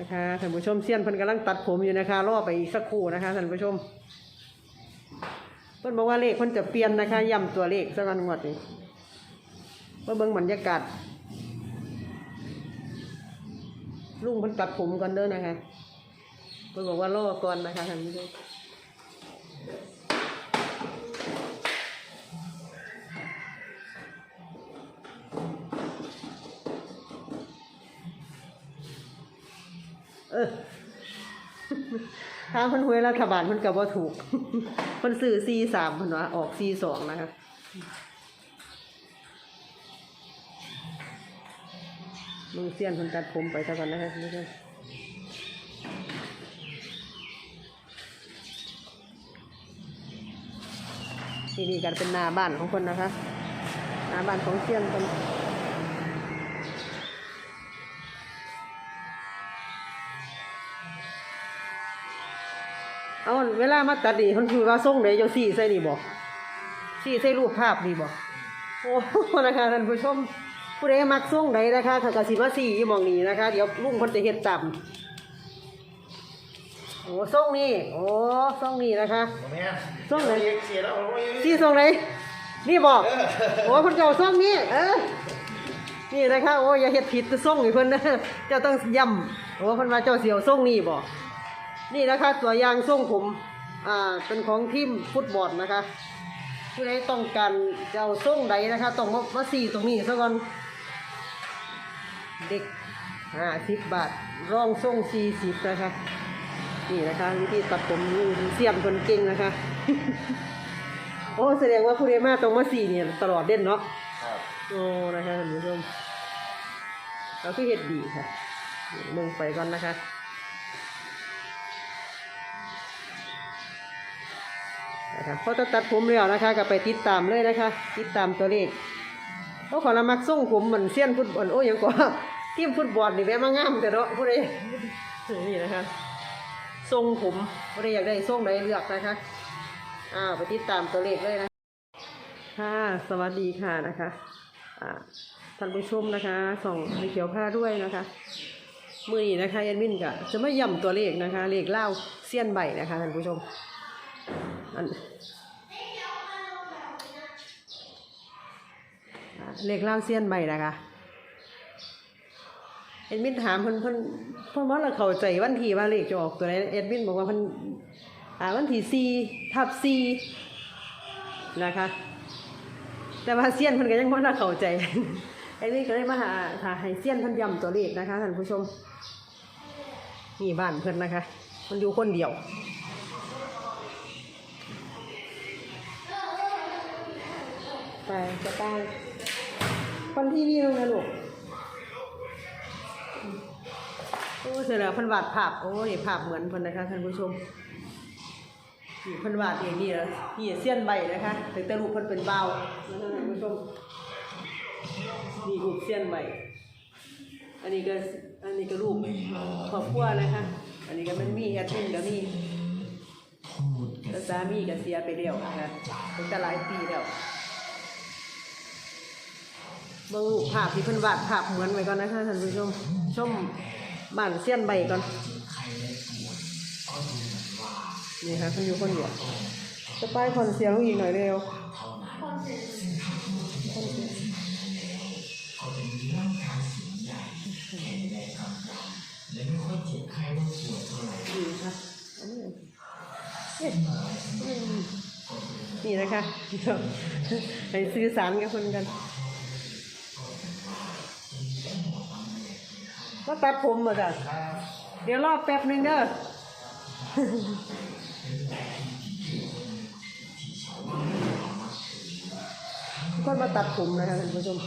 นะคะท่านผู้ชมเซียนเพิ่นกำลังตัดผมอยู่นะคะรอไปอีกสักครู่นะคะท่านผู้ชมเพิ่นบอกว่าเลขเพิ่นจะเปลี่ยนนะคะย้ำตัวเลขสักวันงวดนี้มาเบิ่งบรรยากาศลุงเพิ่นตัดผมก่อนเด้อนะคะเพิ่นบอกว่ารอก่อนนะคะท่านผู้ชม เออทางเพิ่นหวยรัฐบาลเพิ่นก็บ่ถูกเพิ่นซื้อ43เพิ่นว่าออก42นะคะลุงเซียนเพิ่นตัดผมไปซะก่อนนะคะท่านผู้ชมที่นี่กันเป็นนาบ้านของคนนะคะ นาบ้านของเซียนเพิ่น เอาเวลามาตัดนี่คนคือว่าส่งไหนเจ้าสี่ใส่นี่บอกสี่ใส่รูปภาพนี่บอกโอ้นะคะท่านผู้ชมผู้ใดมักส่งไหนนะคะถ้ากสิมาสี่อยู่มองนี้นะคะ เดี๋ยวลุงคนจะเฮ็ดจำโอ้ส่งนี่โอ้ส่งนี่นะคะส่งไหนเสียแล้วโอ้ยสี่ส่งไหนนี่บอกโอ้คนเก่าส่งนี่เออนี่นะคะโอ้อย่าเฮ็ดผิดส่งอีกเพิ่นนะเจ้าต้องย้ำโอ้เพิ่นว่าเจ้าเสียวส่งนี่บอก นี่นะคะ ตัวอย่างทรงผม อ่า เป็นของทีมฟุตบอลนะคะ ผู้ใดต้องการจะเอาทรงใดนะคะ ต้องมามาสี่ตรงนี้ซะก่อน เด็กห้าสิบบาท ร่องทรงสี่สิบนะคะ นี่นะคะวิธีตัดผมเสียมคนเก่งนะคะ โอ้แสดงว่าผู้ใดมาตรงมาสี่เนี่ยตลอดเด่นเนาะครับโอ้นะคะท่านผู้ชมเราคือเห็ดดีค่ะลงไปก่อนนะคะ นะคะพอจะตัดผมแล้วนะคะก็ไปติดตามเลยนะคะ ติดตามตัวเลขเพราขอละมักส่งผมเหมือนเซียนฟุตบอลโอ้ยังกว่าทีมฟุตบอลนี่แวะมางามแต่เนาะผู้ใดนี่นะคะทรงผมผู้ใดอยากได้ทรงใดเลือกนะคะอ้าวไปติดตามตัวเลขเลยนะค่ะสวัสดีค่ะนะคะอ่าท่านผู้ชมนะคะส่องในเขียวผ้าด้วยนะคะมือนี้นะคะยันมินก็จะไม่ย่ำตัวเลขนะคะเลขเล่าเซียนใบนะคะท่านผู้ชม อันเลขเล่าเซียนใหม่นะคะเอ็ดมินถามเพิ่นเพิ่นเพิ่นว่าเราเข้าใจวันที่ว่าเลขจะออกตัวไหนเอ็ดมินบอกว่าเพิ่นอ่าวันที่สี่ทับสี่นะคะ แต่ว่าเซียนเพิ่นก็ยังบ่ได้เข้าใจเอ็ดมินก็เลยมาหาหาให้เซียนเพิ่นย้ำตัวเลขนะคะท่านผู้ชมนี่บ้านเพิ่นนะคะ มันอยู่คนเดียว ไปจะไปคนที่นี่ลงนะลูกโอ้เสร็จแล้วพันวาดภาพโอ้ยภาพเหมือนพิ่นนะคะท่านผู้ชมนี่พันวาดเองนี่แล้วนี่เสี้ยนใบนะคะแต่แต่รูปเพิ่นเป็นเบาท่านผู้ชมนี่รูปเสี้ยนใบอันนี้ก็อันนี้ก็รูปครอบครัวนะคะ อันนี้ก็มันมีแอดมินก็มีแล้วสามีก็เสียไปแล้วนะคะเป็นแต่หลายปีแล้ว เบิ่งรูปภาพที่เพิ่นวาดภาพเหมือนไว้ก่อนนะคะท่านผู้ชมชมบ้านเสี้ยนใบก่อนนี่ค่ะเพิ่นอยู่คนเดียวจะป้ายคอนเสียงลงอีกหน่อยเร็วดีค่ะอันนี้เอ๊ะอืมนี่นะคะไปสื่อสารกับคนกัน ก็ตัดผมมาจ้ะเดี๋ยวรอแป๊บหนึงเด้อคนมาตัดผมนะคะท่านผู้ชม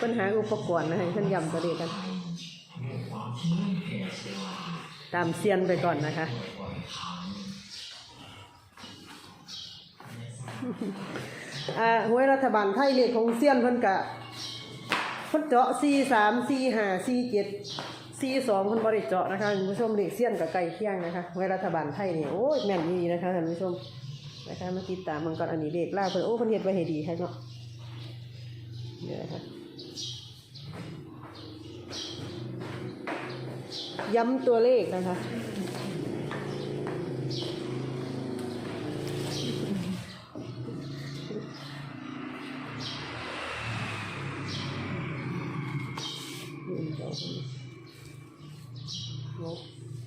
ปัญหาอุปกรณ์นะคะท่านยำตัวเดียกันตามเซียนไปก่อนนะคะ อ่าหวยรัฐบาลไทยเลขของเซียนเพิ่นกะเพิ่นเจาะสี่สามสี่ห้าสี่เจ็ดสี่สองเพิ่นบริเจาะนะคะคุณผู้ชมเลขเซียนกับไก่เคียงนะคะหวยรัฐบาลไทยเนี่ยโอ้ยแม่นดีนะคะท่านผู้ชมนะคะมาติดตามมันก่อนอันนี้เลขล่าเพิ่นโอ้เพิ่นเฮ็ดไว้ให้ดีค่ะเนาะเนี่ยนะคะย้ำตัวเลขนะคะ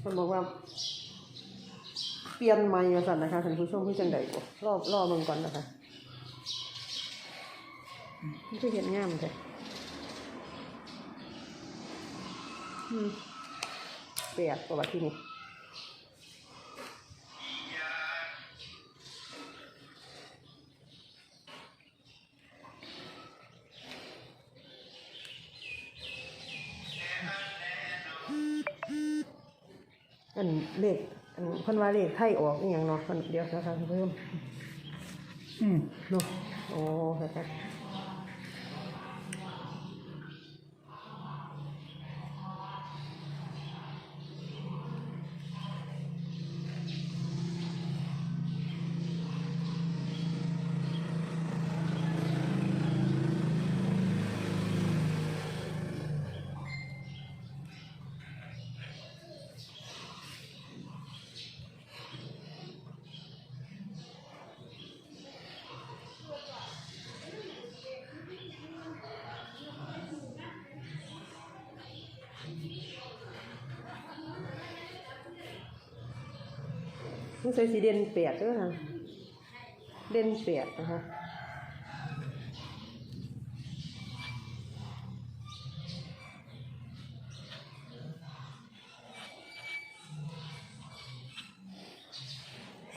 ท่านบอกว่า เปลี่ยนใหม่มาสั่นนะคะท่านผู้ชมผู้จังใดบ่รอบรอบลงก่อนนะคะนี่คือเห็นง่ามเลยแปลกกว่าที่นี่ เลขอันเพันว่าเลขไทยออกอีหยังเนาะเพิ่นเดี๋ยวนะคะท่านผู้ชมอืมเนาะโอ้นะคะ ต้องใส่สีเด่นแปดด้วยค่ะเด่นแปดนะคะ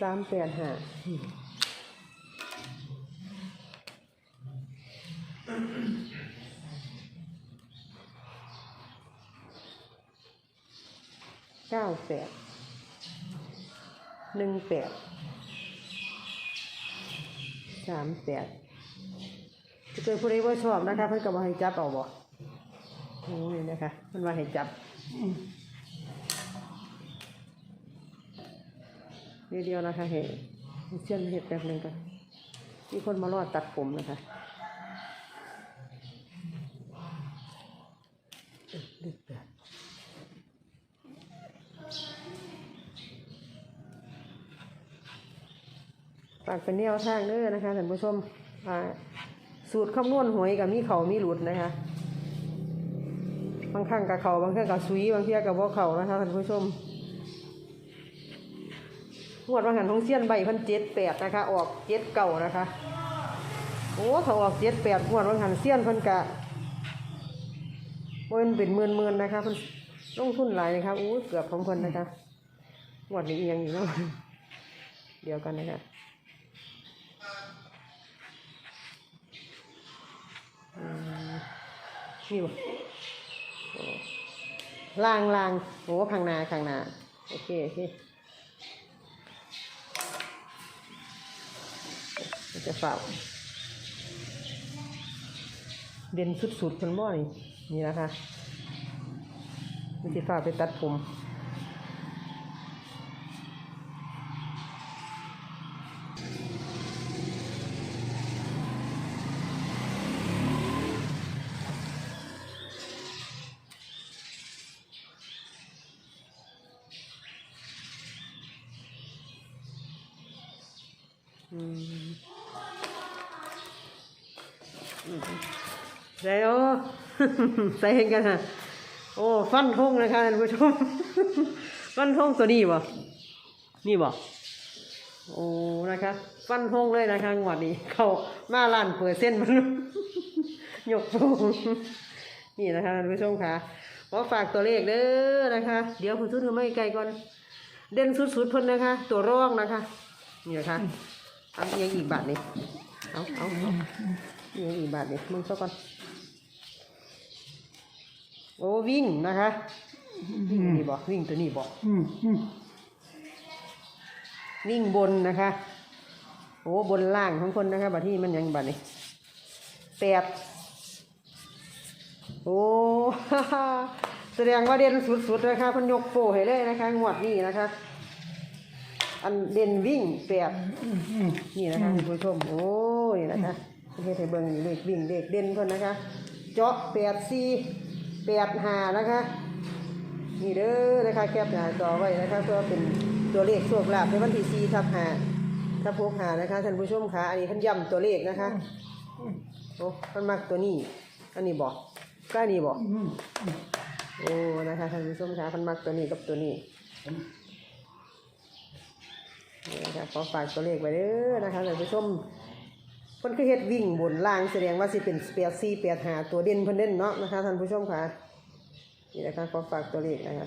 สามแปดห้าเก้าแปด หนึ่งแปดสามแปดจะเจอผู้ใดว่าชอบนะคะเพิ่อนก็บอกให้จับเอาบ่โอ้ยนะคะเพิ่นว่าให้จับเดียวเดียวนะคะเห็นเชื่อมเห็ดแป๊บหนึงก่อนมีคนมารอดตัดผมนะคะเอ๊ะเลขแปด ฝากเป็นแนวทางเด้อนะคะท่านผู้ชมสูตรคำนวณหวยกับมีเขามีหลุดนะคะ บางครั้งกับเขาบางครั้งกับซุยบางเที่ยกับว่าเขานะคะท่านผู้ชมงวดวันหันของเซียนใบพันเจ็ดแปดนะคะ ออกเจ็ดเก่านะคะโอ้เขาออกเจ็ดแปดงวดวันหันเซียนพันกะเนเป็นหมื่นหมื่นนะคะพิ่นลงทุนหลายนะคะอู้เกือบของคนนะคะงวดนี้อียังอยู่เนาะเดียวกันนะคะ นี่วะล่างล่างโอ้ข้างหน้าข้างหน้าโอเคโอเคจะฝาเด่นสุดๆคนบ่นี่นี่นะคะมันจะฝาไปตัดผม ใส่โอ้ใส่เห็นกันฮะโอ้ฟันทงนะคะท่านผู้ชมฟันทงตัวนี้บ่นี่บ่โอ้นะคะ ฟันทงเลยนะคะงวดนี้ เขามาล้านเปอร์เซ็นมันยกโป่งนี่นะคะท่านผู้ชมค่ะขอฝากตัวเลขเด้อนะคะ เดี๋ยวคุณทุนเขาไม่ไกลก่อน เด่นสุดๆเพิ่นนะคะ ตัวร่องนะคะนี่นะคะ เอาอีกอีกบาทนี่เอาเอาเอาอีกอีกบาทนี่มึงซะก่อนโอ้วิ่งนะคะวิ่งนี่บอกวิ่งตัวนี้บอกวิ่งบนนะคะโอ้บนล่างของคนนะคะบัดที่มันยังบัดนี่แปดโอ้แสดงว่าเด่นสุดๆนะคะพันยกโปให้เลยนะคะงวดนี้นะคะ อันเด่นวิ่งแปดอืมอืมนี่นะคะคุณผู้ชม โอ้ยนะคะเฮ็ดให้เบิ่งนี่เลขวิ่งเลขเด่นเพิ่นนะคะ เจาะแปดสี่แปดห้านะคะ นี่เด้อนะคะแคปหน้าจอไว้นะคะเพื่อเป็นตัวเลขโชคลาภในวันที่4ทับ5ทับ6 5นะคะท่านผู้ชมคะอันนี้เพิ่นย้ำตัวเลขนะคะโอ้เพิ่นมักตัวนี้ อันนี้บอกก็อันนี้บอกอืมโอ้นะคะท่านผู้ชมคะเพิ่นมักตัวนี้กับตัวนี้ นี่นะคะขอฝากตัวเลขไว้เด้อนะคะท่านผู้ชมคนคือเฮ็ดวิ่งบนล่างแสดงว่าสิเป็นเปียซี่เปียหาตัวเด่นเพิ่นเด่นเนาะนะคะท่านผู้ชมค่ะนี่นะคะขอฝากตัวเลขนะคะ